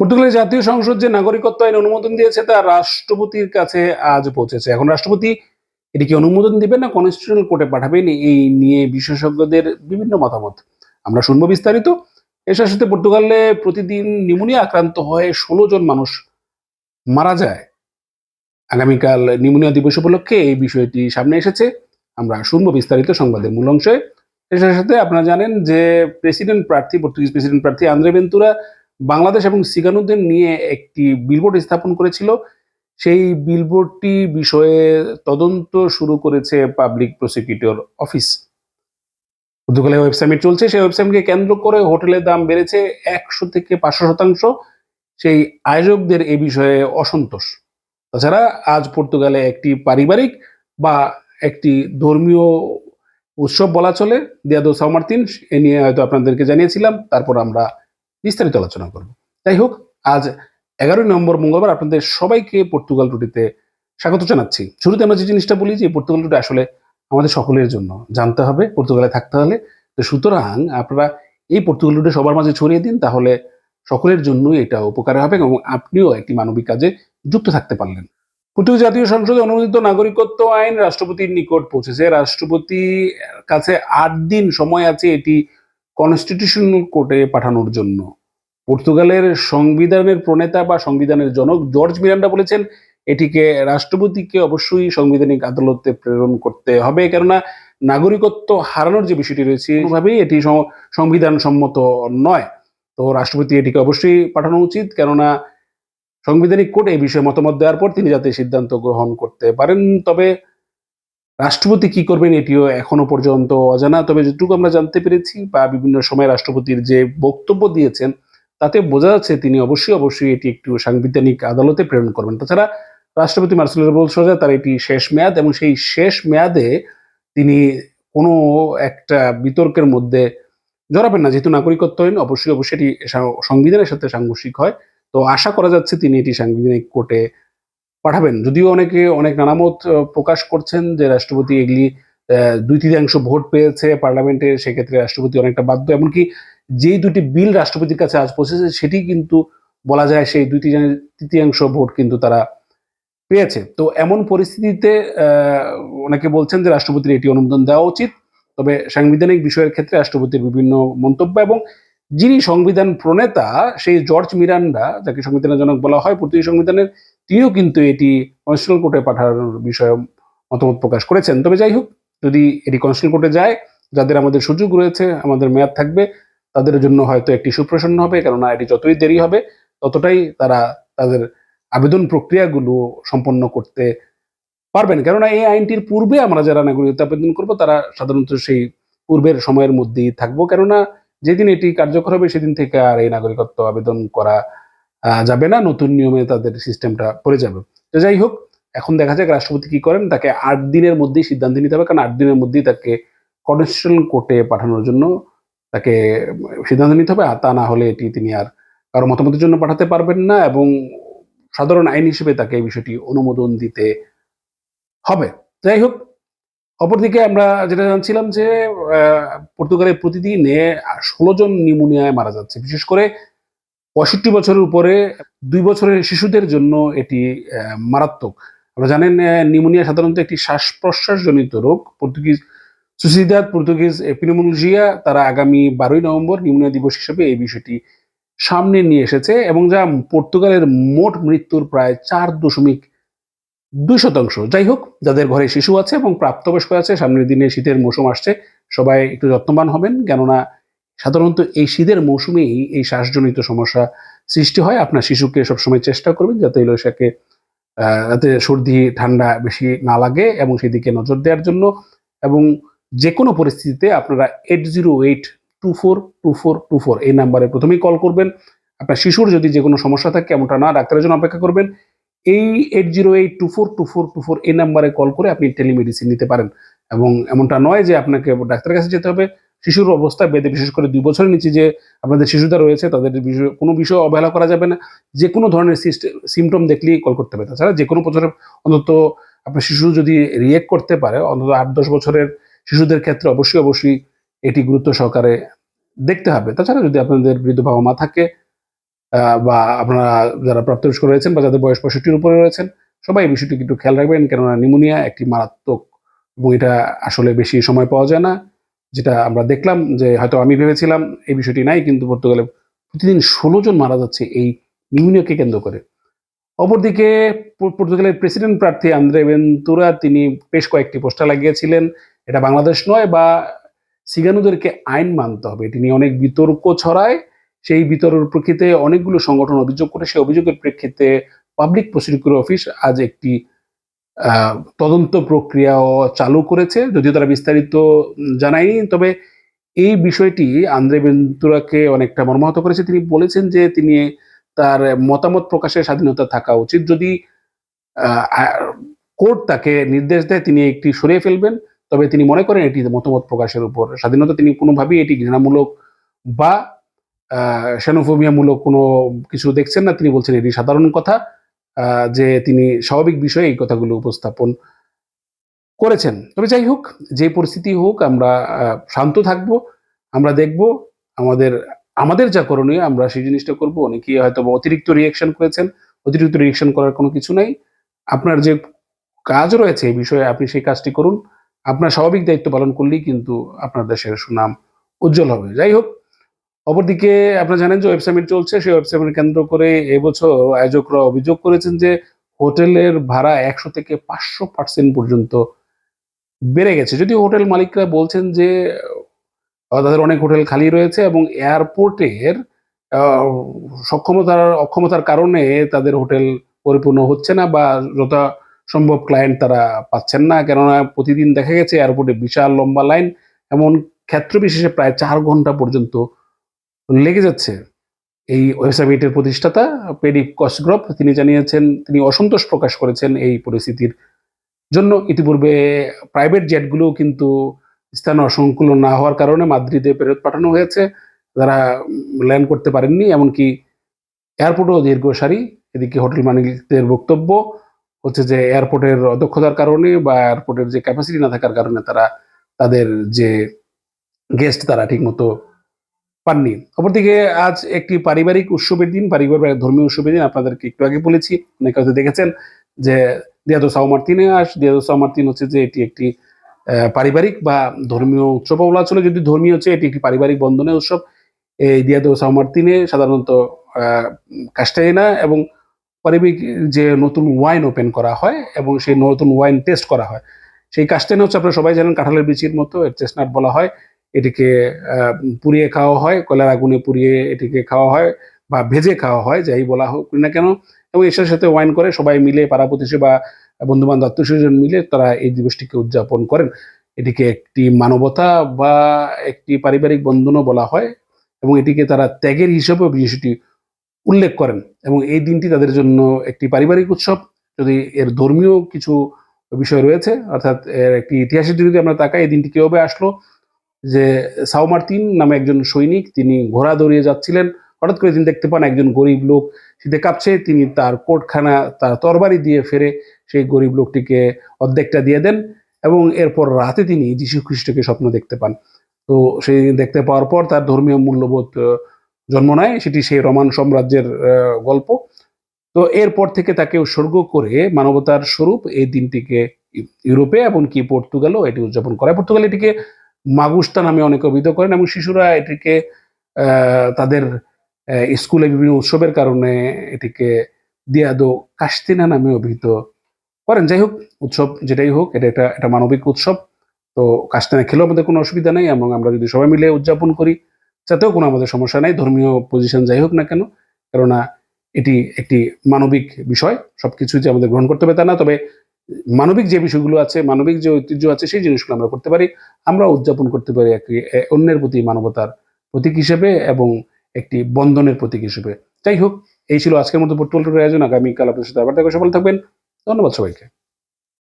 পর্তুগালের জাতীয় সংসদ যে নাগরিকত্ব আইন অনুমোদন দিয়েছে, তা রাষ্ট্রপতির কাছে আজ পৌঁছেছে। এখন রাষ্ট্রপতি এটিকে অনুমোদন দিবেন না কনস্টিটিউশনাল কোর্টে পাঠাবেন? এই নিয়ে বিশেষজ্ঞদের বিভিন্ন মতামত। আমরা শুনব বিস্তারিত। এর সাথে পর্তুগালে প্রতিদিন নিউমোনিয়া আক্রান্ত হয়ে ষোলো জন মানুষ মারা যায়। আগামীকাল নিউমোনিয়া দিবস উপলক্ষে এই বিষয়টি সামনে এসেছে। আমরা শুনব বিস্তারিত সংবাদের মূল অংশে। এর সাথে আপনারা জানেন যে প্রেসিডেন্ট প্রার্থী, পর্তুগিজ প্রেসিডেন্ট প্রার্থী আন্দ্রে বেন্তুরা বাংলাদেশ এবং সিগানুদের নিয়ে একটি বিলবোর্ড স্থাপন করেছিল। সেই বিলবোর্ডটি বিষয়ে তদন্ত শুরু করেছে পাবলিক প্রসিকিউটর অফিস পর্তুগালে ওয়েবসাইট চলছে। সেই ওয়েবসাইটকে কেন্দ্র করে হোটেলের দাম বেড়েছে একশো থেকে পাঁচশো শতাংশ। সেই আয়োজকদের এ বিষয়ে অসন্তোষ। তাছাড়া আজ পর্তুগালে একটি পারিবারিক বা একটি ধর্মীয় উৎসব বলা চলে। দিয়াদো সামার্তিন এ নিয়ে হয়তো আপনাদেরকে জানিয়েছিলাম। তারপর আমরা বিস্তারিত আলোচনা করব। যাই হোক, আজ এগারোই নভেম্বর মঙ্গলবার আপনাদের সবাইকে পর্তুগাল রুটিতে স্বাগত জানাচ্ছি। শুরুতে আমরা যে জিনিসটা বলি যে পর্তুগাল রুটি আসলে আমাদের সকলের জন্য। জানতে হবে, পর্তুগালে থাকতে হলে। তো সুতরাং আপনারা এই পর্তুগাল রুটি সবার মাঝে ছড়িয়ে দিন, তাহলে সকলের জন্যই এটা উপকারে হবে এবং আপনিও একটি মানবিক কাজে যুক্ত থাকতে পারলেন। পর্তুগাল জাতীয় সংসদে অনুমোদিত নাগরিকত্ব আইন রাষ্ট্রপতির নিকট পৌঁছেছে। রাষ্ট্রপতির কাছে আট দিন সময় আছে এটি কনস্টিটিউশনাল কোর্টে পাঠানোর জন্য। পর্তুগালের সংবিধানের প্রণেতা বা সংবিধানের জনক জর্জ মিরান্ডা বলেছেন, এটিকে রাষ্ট্রপতিকে অবশ্যই সাংবিধানিক আদালতে প্রেরণ করতে হবে। কেননা, নাগরিকত্ব হারানোর যে বিষয়টি রয়েছে, কোনোভাবেই এটি সংবিধান সম্মত নয়। তো রাষ্ট্রপতি এটিকে অবশ্যই পাঠানো উচিত। কেননা, সাংবিধানিক কোর্ট এই বিষয়ে মতামত দেওয়ার পর তিনি যাতে সিদ্ধান্ত গ্রহণ করতে পারেন। তবে রাষ্ট্রপতি কি করবেন এটিও এখনও পর্যন্ত অজানা। তবে যেটুকু আমরা জানতে পেরেছি বা বিভিন্ন সময় রাষ্ট্রপতির যে বক্তব্য দিয়েছেন, তাতে বোঝা যাচ্ছে তিনি অবশ্যই অবশ্যই এটি একটু সাংবিধানিক আদালতে প্রেরণ করবেন। তাছাড়া রাষ্ট্রপতি মার্সেল সোজা, তার এটি শেষ মেয়াদ এবং সেই শেষ মেয়াদে তিনি কোনো একটা বিতর্কের মধ্যে জড়াবেন না। যেহেতু নাগরিকত্ব আইন অবশ্যই অবশ্যই এটি সংবিধানের সাথে সাংঘর্ষিক হয়। তো আশা করা যাচ্ছে তিনি এটি সাংবিধানিক কোর্টে পাঠাবেন। যদিও অনেকে, অনেক নানামত প্রকাশ করছেন যে রাষ্ট্রপতি এগুলি দুই তৃতীয়াংশ ভোট পেয়েছে পার্লামেন্টে, সেক্ষেত্রে রাষ্ট্রপতি অনেকটা বাধ্য। এমনকি যেই দুটি বিল রাষ্ট্রপতির কাছে আজ পৌঁছেছে, সেটি কিন্তু বলা যায় সেই দুই তৃতীয়াংশ ভোট কিন্তু তারা পেয়েছে। তো এমন পরিস্থিতিতে অনেকে বলছেন যে রাষ্ট্রপতির এটি অনুমোদন দেওয়া উচিত। তবে সাংবিধানিক বিষয়ের ক্ষেত্রে রাষ্ট্রপতির বিভিন্ন মন্তব্য এবং যিনি সংবিধান প্রণেতা, সেই জর্জ মিরান্ডা, যাকে সংবিধানের জনক বলা হয় পর্তুগিজ সংবিধানের তিনিও কিন্তু এটি কনস্টিটিউশনাল কোর্টে পাঠানোর বিষয়ে মতামত প্রকাশ করেছেন। তবে যাই হোক, যদি এটি কনস্টিটিউশনাল কোর্টে যায়, যাদের আমাদের সুযোগ রয়েছে, আমাদের মেয়াদ থাকবে, তাদের জন্য হয়তো একটি সুপ্রসন্ন হবে, কেননা এটি যতই দেরি হবে, ততটাই তারা তাদের আবেদন প্রক্রিয়াগুলো সম্পন্ন করতে পারবেন। কেননা এই আইনটির পূর্বে আমরা যারা নাগরিকত্ব আবেদন করব, তারা সাধারণত সেই পূর্বের সময়ের মধ্যেই থাকব। কেননা যেদিন এটি কার্যকর হবে, সেদিন থেকে আর এই নাগরিকত্ব আবেদন করা যাবে না, নতুন নিয়মে তাদের সিস্টেমটা পড়ে যাবে। তো যাই হোক, এখন দেখা যাক রাষ্ট্রপতি কি করেন। তাকে আট দিনের মধ্যেই সিদ্ধান্ত নিতে হবে, কারণ আট দিনের মধ্যেই তাকে কনস্টিটিউশনাল কোর্টে পাঠানোর জন্য তাকে সিদ্ধান্ত নিতে হবে। আর তা না হলে এটি তিনি আর কারও মতামতের জন্য পাঠাতে পারবেন না এবং সাধারণ আইন হিসেবে তাকে এই বিষয়টি অনুমোদন দিতে হবে। যাই হোক, অপরদিকে আমরা যেটা জানছিলাম যে পর্তুগালে প্রতিদিনে ষোলো জন নিউমোনিয়ায় মারা যাচ্ছে। বিশেষ করে পঁয়ষট্টি বছরের উপরে দুই বছরের শিশুদের জন্য এটি মারাত্মক। আপনারা জানেন নিউমোনিয়া সাধারণত একটি শ্বাস প্রশ্বাসজনিত রোগ। পর্তুগিজ সুসিদাদ পর্তুগিজ এপিনোমোলজিয়া তারা আগামী বারোই নভেম্বর নিউমোনিয়া দিবস হিসেবে এই বিষয়টি সামনে নিয়ে এসেছে এবং যা পর্তুগালের মোট মৃত্যুর প্রায় চার দশমিক দুই শতাংশ। যাই হোক, যাদের ঘরে শিশু আছে এবং প্রাপ্তবয়স্ক আছে, সামনের দিনে শীতের মৌসুম আসছে, সবাই একটু যত্নবান হবেন। কেননা সাধারণত এই শীতের মৌসুমেই এই শ্বাসজনিত সমস্যা সৃষ্টি হয়। আপনার শিশুকে সবসময় চেষ্টা করবেন যাতে ইলোসাকে যাতে সর্দি, ঠান্ডা বেশি না লাগে এবং সেদিকে নজর দেওয়ার জন্য এবং যে কোনো পরিস্থিতিতে আপনারা eight zero eight two four two four two four এই নাম্বারে প্রথমেই কল করবেন। আপনার শিশুর যদি যে কোনো সমস্যা থাকে, এমনটা না, ডাক্তারের জন্য অপেক্ষা করবেন। এই eight zero eight two four two four two four এই নাম্বারে কল করে আপনি টেলিমেডিসিন নিতে পারেন এবং এমনটা নয় যে আপনাকে ডাক্তারের কাছে যেতে হবে। শিশুর অবস্থা, বেদে বিশেষ করে দুই বছরের নিচে যে আপনাদের শিশুরা রয়েছে, তাদের বিষয়ে, কোনো বিষয় অবহেলা করা যাবে না। যে কোনো ধরনের সিমটম দেখলেই কল করতে হবে। তাছাড়া যে কোনো বছরের অন্তত আপনার শিশু যদি রিয়েক্ট করতে পারে, অন্তত আট দশ বছরের শিশুদের ক্ষেত্রে অবশ্যই অবশ্যই এটি গুরুত্ব সহকারে দেখতে হবে। তাছাড়া যদি আপনাদের বৃদ্ধ বাবা মা থাকে বা আপনারা যারা প্রাপ্তবয়স্ক রয়েছেন বা যাদের বয়স পঁয়ষট্টির উপরে রয়েছেন, সবাই এই বিষয়টি একটু খেয়াল রাখবেন। কেননা নিউমোনিয়া একটি মারাত্মক এবং এটা আসলে বেশি সময় পাওয়া যায় না। যেটা আমরা দেখলাম যে হয়তো আমি ভেবেছিলাম এই বিষয়টি নাই, কিন্তু পর্তুগালে প্রতিদিন ষোলো জন মারা যাচ্ছে এই নিউমোনিয়াকে কেন্দ্র করে। অপরদিকে পর্তুগালের প্রেসিডেন্ট প্রার্থী আন্দ্রে বেন্তুরা, তিনি বেশ কয়েকটি পোস্টার লাগিয়েছিলেন। এটা বাংলাদেশ নয় বা সিগানুদেরকে আইন মানতে হবে। নিয়ে অনেক বিতর্ক ছড়ায়। সেই বিতর্কের প্রেক্ষিতে অনেকগুলো সংগঠন অভিযোগ করে, সেই অভিযোগের প্রেক্ষিতে পাবলিক প্রসিকিউটর অফিস আজ একটি তদন্ত প্রক্রিয়াও চালু করেছে, যদিও তারা বিস্তারিত জানায়নি, তবে এই বিষয়টি আন্দ্রে বেন্তুরাকে অনেকটা মর্মাহত করেছে। তিনি বলেছেন যে তিনি তার মতামত প্রকাশের স্বাধীনতা থাকা উচিত। যদি কোর্ট তাকে নির্দেশ দেয়, তিনি একটি সরিয়ে ফেলবেন, তবে তিনি মনে করেন এটি মতামত প্রকাশের উপর স্বাধীনতা। তিনি কোনোভাবেই এটি ঘৃণামূলক বা সেনোফোবিয়ামূলক কোনো কিছু দেখছেন না। তিনি বলছেন এটি সাধারণ কথা। যে তিনি স্বাভাবিক বিষয়ে এই কথাগুলো উপস্থাপন করেছেন। তবে যাই হোক, যে পরিস্থিতি হোক, আমরা শান্ত থাকব, আমরা দেখব আমাদের আমাদের যা করণীয়, আমরা সেই জিনিসটা করব। অনেকে হয়তো অতিরিক্ত রিয়েকশন করেছেন, অতিরিক্ত রিয়েকশন করার কোনো কিছু নাই। আপনার যে কাজ রয়েছে এই বিষয়ে আপনি সেই কাজটি করুন। আপনার স্বাভাবিক দায়িত্ব পালন করলেই কিন্তু আপনার দেশের সুনাম উজ্জ্বল হবে। যাই হোক অপরদিকে আপনারা জানেন যে ওয়েব সামিট চলছে, সেই ওয়েব সামিট কেন্দ্র করে এবছর আয়োজকরা অভিযোগ করেছেন যে হোটেলের ভাড়া একশো থেকে পাঁচশো পার্সেন্ট পর্যন্ত বেড়ে গেছে। যদিও হোটেল মালিকরা বলছেন যে তাদের অনেক হোটেল খালি রয়েছে এবং এয়ারপোর্টের সক্ষমতার, অক্ষমতার কারণে তাদের হোটেল পরিপূর্ণ হচ্ছে না বা যথা সম্ভব ক্লায়েন্ট তারা পাচ্ছেন না। কেননা প্রতিদিন দেখা গেছে এয়ারপোর্টে বিশাল লম্বা লাইন এমন ক্ষেত্র বিশেষে প্রায় চার ঘণ্টা পর্যন্ত লেগে যাচ্ছে। এই ওয়েবসাইটের প্রতিষ্ঠাতা পেডি কসগ্রপ তিনি জানিয়েছেন, তিনি অসন্তোষ প্রকাশ করেছেন এই পরিস্থিতির জন্য। ইতিপূর্বে প্রাইভেট জেটগুলো কিন্তু স্থান অসংকুলন না হওয়ার কারণে মাদ্রিদে ফেরত পাঠানো হয়েছে। যারা ল্যান্ড করতে পারেননি, এমনকি এয়ারপোর্টও দীর্ঘ সারি। এদিকে হোটেল মালিকদের বক্তব্য হচ্ছে যে, এয়ারপোর্টের অদক্ষতার কারণে বা এয়ারপোর্টের যে ক্যাপাসিটি না থাকার কারণে তারা, তাদের যে গেস্ট তারা ঠিকমতো পাননি। অপরদিকে আজ একটি পারিবারিক উৎসবের দিন, পারিবারিক ধর্মীয় উৎসবের দিন, আপনাদেরকে একটু আগে বলেছি, অনেকে হয়তো দেখেছেন যে দিয়াদো সাও মার্তিনে আস, দিয়াদো সাও মার্তিন হচ্ছে যে এটি একটি পারিবারিক বা ধর্মীয় উৎসব। বলা ছিল যদি ধর্মীয় হচ্ছে, এটি একটি পারিবারিক বন্ধনের উৎসব। এই দিয়াদো সাও মার্তিনে সাধারণত কাস্টাইনা এবং পারিবারিক যে নতুন ওয়াইন ওপেন করা হয় এবং সেই নতুন ওয়াইন টেস্ট করা হয়। সেই কাস্টাইনা হচ্ছে, আপনারা সবাই জানেন, কাঁঠালের বিচির মতো চেস্টনাট বলা হয়। এটিকে পুড়িয়ে খাওয়া হয়, কয়লার আগুনে পুড়িয়ে এটিকে খাওয়া হয় বা ভেজে খাওয়া হয়, যাই বলা হোক না কেন। এবং এর সাথে ওয়াইন করে, সবাই মিলে পাড়া প্রতিবেশী বা বন্ধু বান্ধব আত্মীয় স্বজন মিলে তারা এই দিবসটিকে উদযাপন করেন। এটিকে একটি মানবতা বা একটি পারিবারিক বন্ধনও বলা হয় এবং এটিকে তারা ত্যাগের হিসেবেও বিষয়টি উল্লেখ করেন। এবং এই দিনটি তাদের জন্য একটি পারিবারিক উৎসব। যদি এর ধর্মীয় কিছু বিষয় রয়েছে, অর্থাৎ এর একটি ইতিহাসের যদি আমরা তাকাই, এই দিনটি কীভাবে আসলো? যে সাও মার্তিন নামে একজন সৈনিক, তিনি ঘোড়া দৌড়িয়ে যাচ্ছিলেন। হঠাৎ করে তিনি দেখতে পান একজন গরিব লোক শীতে কাঁপছে। তিনি তার কোটখানা, তার তরবারি দিয়ে ফেরে সেই গরিব লোকটিকে অর্ধেকটা দিয়ে দেন এবং এরপর রাতে তিনি যীশু খ্রিস্টকে স্বপ্ন দেখতে পান। তো সেই দেখতে পাওয়ার পর তার ধর্মীয় মূল্যবোধ জন্ম নেয়। সেটি সেই রোমান সাম্রাজ্যের গল্প। তো এরপর থেকে তাকে উৎসর্গ করে মানবতার স্বরূপ এই দিনটিকে ইউ- ইউরোপে এমনকি পর্তুগালও এটি উদযাপন করে। পর্তুগাল এটিকে মাগুস্তা নামে অনেকে অভিহিত করেন এবং শিশুরা এটিকে তাদের স্কুলে বিভিন্ন উৎসবের কারণে এটিকে দিয়াদো কাস্তিনা নামে অভিহিত করেন। যাই হোক, উৎসব যেটাই হোক, এটা একটা একটা মানবিক উৎসব। তো কাস্তিনা খেলেও আমাদের কোনো অসুবিধা নেই এবং আমরা যদি সবাই মিলে উদযাপন করি তাতেও কোনো আমাদের সমস্যা নেই, ধর্মীয় পজিশন যাই হোক না কেন, কেননা এটি একটি মানবিক বিষয়, সবকিছু যে আমাদের গ্রহণ করতে হবে তা না। তবে মানবিক যে বিষয়গুলো আছে, মানবিক যে ঐতিহ্য আছে, সেই জিনিসগুলো আমরা করতে পারি। আমরা উদযাপন করতে পারি একটি অন্যের প্রতি মানবতার প্রতীক হিসেবে এবং একটি বন্ধনের প্রতীক হিসেবে। যাই হোক, এই ছিল আজকের মতো পোর্টল আয়োজন। আগামীকাল আপনার সাথে আবার দেখা সফল থাকবেন। ধন্যবাদ সবাইকে।